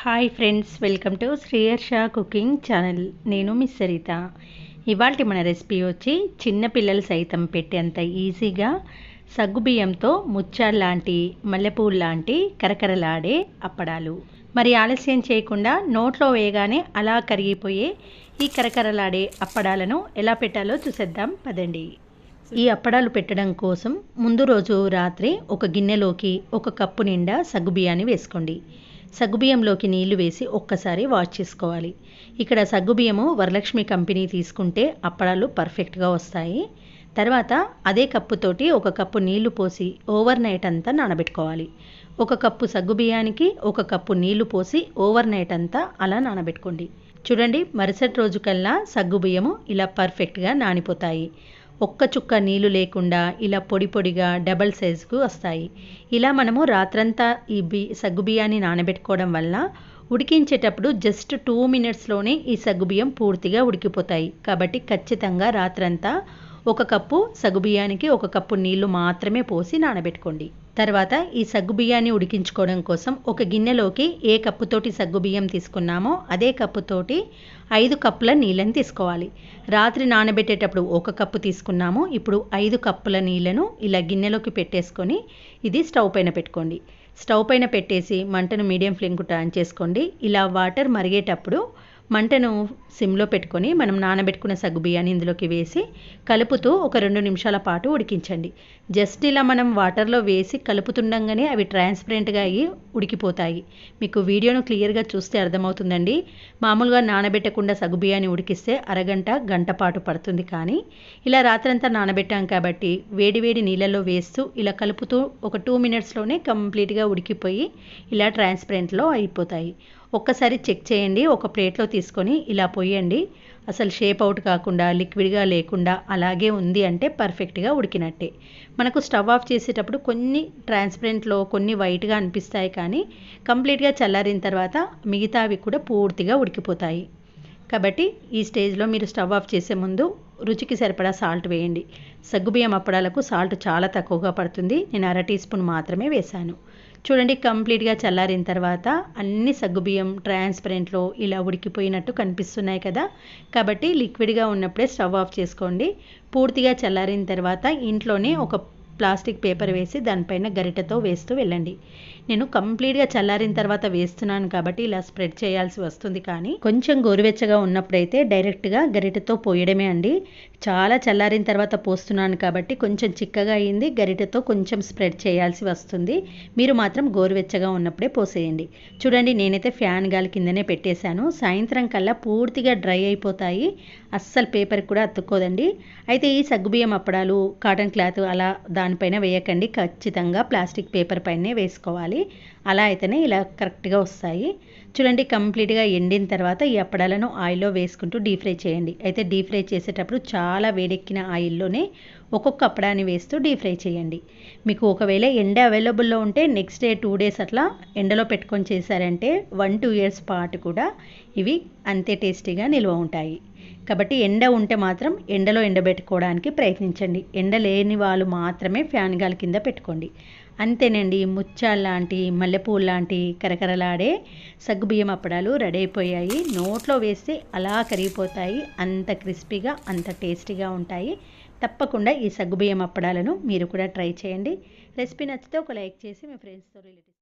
Hi friends welcome to Sriyarsha cooking channel నేను miss Saritha ఇవాళ మన రెసిపీ వచ్చి చిన్నపిల్లలు సైతం పెట్టేంత ఈజీగా సగ్గుబియ్యంతో ముచ్చాలు లాంటి మల్లెపూలు లాంటి కరకరలాడే అప్పడాలు. మరి ఆలస్యం చేయకుండా నోట్లో వేయగానే అలా కరిగిపోయే ఈ కరకరలాడే అప్పడాలను ఎలా పెట్టాలో చూసేద్దాం పదండి. ఈ అప్పడాలు పెట్టడం కోసం ముందు రోజు రాత్రి ఒక గిన్నెలోకి ఒక కప్పు నిండా సగ్గుబియ్యాన్ని వేసుకోండి. సగ్గుబియ్యంలోకి నీళ్ళు వేసి ఒక్కసారి వాష్ చేసుకోవాలి. ఇక్కడ సగ్గుబియ్యము వరలక్ష్మి కంపెనీ తీసుకుంటే అప్పడాలు పర్ఫెక్ట్గా వస్తాయి. తర్వాత అదే కప్పుతోటి ఒక కప్పు నీళ్ళు పోసి ఓవర్ నైట్ అంతా నానబెట్టుకోవాలి. ఒక కప్పు సగ్గుబియ్యానికి ఒక కప్పు నీళ్ళు పోసి ఓవర్ నైట్ అంతా అలా నానబెట్టుకోండి. చూడండి మరుసటి రోజు కల్లా సగ్గుబియ్యము ఇలా పర్ఫెక్ట్గా నానిపోతాయి. ఒక్క చుక్క నీళ్ళు లేకుండా ఇలా పొడి పొడిగా డబల్ సైజుకు వస్తాయి. ఇలా మనము రాత్రంతా ఈ బి సగ్గుబియ్యాన్ని నానబెట్టుకోవడం వల్ల ఉడికించేటప్పుడు జస్ట్ టూ మినిట్స్లోనే ఈ సగ్గుబియ్యం పూర్తిగా ఉడికిపోతాయి. కాబట్టి ఖచ్చితంగా రాత్రంతా ఒక కప్పు సగ్గుబియ్యానికి ఒక కప్పు నీళ్ళు మాత్రమే పోసి నానబెట్టుకోండి. తర్వాత ఈ సగ్గుబియ్యాన్ని ఉడికించుకోవడం కోసం ఒక గిన్నెలోకి ఏ కప్పుతోటి సగ్గుబియ్యం తీసుకున్నామో అదే కప్పుతోటి ఐదు కప్పుల నీళ్ళని తీసుకోవాలి. రాత్రి నానబెట్టేటప్పుడు ఒక కప్పు తీసుకున్నాము. ఇప్పుడు ఐదు కప్పుల నీళ్ళను ఇలా గిన్నెలోకి పెట్టేసుకొని ఇది స్టవ్ పైన పెట్టుకోండి. స్టవ్ పైన పెట్టేసి మంటను మీడియం ఫ్లేమ్కు టర్న్ చేసుకోండి. ఇలా వాటర్ మరిగేటప్పుడు మంటను సిమ్లో పెట్టుకొని మనం నానబెట్టుకున్న సగ్గు బియ్యాన్ని ఇందులోకి వేసి కలుపుతూ ఒక రెండు నిమిషాల పాటు ఉడికించండి. జస్ట్ ఇలా మనం వాటర్లో వేసి కలుపుతుండగానే అవి ట్రాన్స్పరెంట్గా అయ్యి ఉడికిపోతాయి. మీకు వీడియోను క్లియర్గా చూస్తే అర్థమవుతుందండి. మామూలుగా నానబెట్టకుండా సగ్గు బియ్యాన్ని ఉడికిస్తే అరగంట గంట పాటు పడుతుంది కానీ ఇలా రాత్రంతా నానబెట్టాం కాబట్టి వేడి వేడి నీళ్ళలో వేస్తూ ఇలా కలుపుతూ ఒక టూ మినిట్స్లోనే కంప్లీట్గా ఉడికిపోయి ఇలా ట్రాన్స్పరెంట్లో అయిపోతాయి. ఒక్కసారి చెక్ చేయండి ఒక ప్లేట్లో తీసుకొని ఇలా పోయండి. అసలు షేప్ అవుట్ కాకుండా లిక్విడ్గా లేకుండా అలాగే ఉంది అంటే పర్ఫెక్ట్గా ఉడికినట్టే. మనకు స్టవ్ ఆఫ్ చేసేటప్పుడు కొన్ని ట్రాన్స్పరెంట్లో కొన్ని వైట్గా అనిపిస్తాయి కానీ కంప్లీట్గా చల్లారిన తర్వాత మిగతావి కూడా పూర్తిగా ఉడికిపోతాయి. కాబట్టి ఈ స్టేజ్లో మీరు స్టవ్ ఆఫ్ చేసే ముందు రుచికి సరిపడా సాల్ట్ వేయండి. సగ్గుబియ్యం అప్పడాలకు సాల్ట్ చాలా తక్కువగా పడుతుంది. నేను అర టీ స్పూన్ మాత్రమే వేశాను. చూడండి కంప్లీట్గా చల్లారిన తర్వాత అన్ని సగ్గుబియ్యం ట్రాన్స్పరెంట్లో ఇలా ఉడికిపోయినట్టు కనిపిస్తున్నాయి కదా. కాబట్టి లిక్విడ్గా ఉన్నప్పుడే స్టవ్ ఆఫ్ చేసుకోండి. పూర్తిగా చల్లారిన తర్వాత ఇంట్లోనే ఒక ప్లాస్టిక్ పేపర్ వేసి దానిపైన గరిటెతో వేస్తూ వెళ్ళండి. నేను కంప్లీట్గా చల్లారిన తర్వాత వేస్తున్నాను కాబట్టి ఇలా స్ప్రెడ్ చేయాల్సి వస్తుంది కానీ కొంచెం గోరువెచ్చగా ఉన్నప్పుడైతే డైరెక్ట్గా గరిటెతో పోయడమే అండి. చాలా చల్లారిన తర్వాత పోస్తున్నాను కాబట్టి కొంచెం చిక్కగా అయింది. గరిటెతో కొంచెం స్ప్రెడ్ చేయాల్సి వస్తుంది. మీరు మాత్రం గోరువెచ్చగా ఉన్నప్పుడే పోసేయండి. చూడండి నేనైతే ఫ్యాన్ గాలి కిందనే పెట్టేశాను. సాయంత్రం కల్లా పూర్తిగా డ్రై అయిపోతాయి. అస్సలు పేపర్ కూడా అతుక్కోదండి. అయితే ఈ సగ్గుబియ్యం అప్పడాలు కాటన్ క్లాత్ అలా దానిపైన వేయకండి. ఖచ్చితంగా ప్లాస్టిక్ పేపర్ పైనే వేసుకోవాలి. అలా అయితేనే ఇలా కరెక్ట్గా వస్తాయి. చూడండి కంప్లీట్గా ఎండిన తర్వాత ఈ అప్పడాలను ఆయిల్లో వేసుకుంటూ డీప్ ఫ్రై చేయండి. అయితే డీప్ ఫ్రై చేసేటప్పుడు చాలా వేడెక్కిన ఆయిల్లోనే ఒక్కొక్క అప్పడాన్ని వేస్తూ డీప్ ఫ్రై చేయండి. మీకు ఒకవేళ ఎండ అవైలబుల్లో ఉంటే నెక్స్ట్ డే టూ డేస్ అట్లా ఎండలో పెట్టుకొని చేశారంటే వన్ టూ ఇయర్స్ పాటు కూడా ఇవి అంతే టేస్టీగా నిల్వ ఉంటాయి. కాబట్టి ఎండ ఉంటే మాత్రం ఎండలో ఎండబెట్టుకోవడానికి ప్రయత్నించండి. ఎండ లేని వాళ్ళు మాత్రమే ఫ్యాన్ గాలి కింద పెట్టుకోండి. అంతేనండి ముచ్చాలు లాంటి మల్లెపూలు లాంటి కరకరలాడే సగ్గుబియ్యం అప్పడాలు రెడీ అయిపోయాయి. నోట్లో వేస్తే అలా కరిగిపోతాయి. అంత క్రిస్పీగా అంత టేస్టీగా ఉంటాయి. తప్పకుండా ఈ సగ్గుబియ్యం అప్పడాలను మీరు కూడా ట్రై చేయండి. రెసిపీ నచ్చితే ఒక లైక్ చేసి మీ ఫ్రెండ్స్తో రిలేటివ్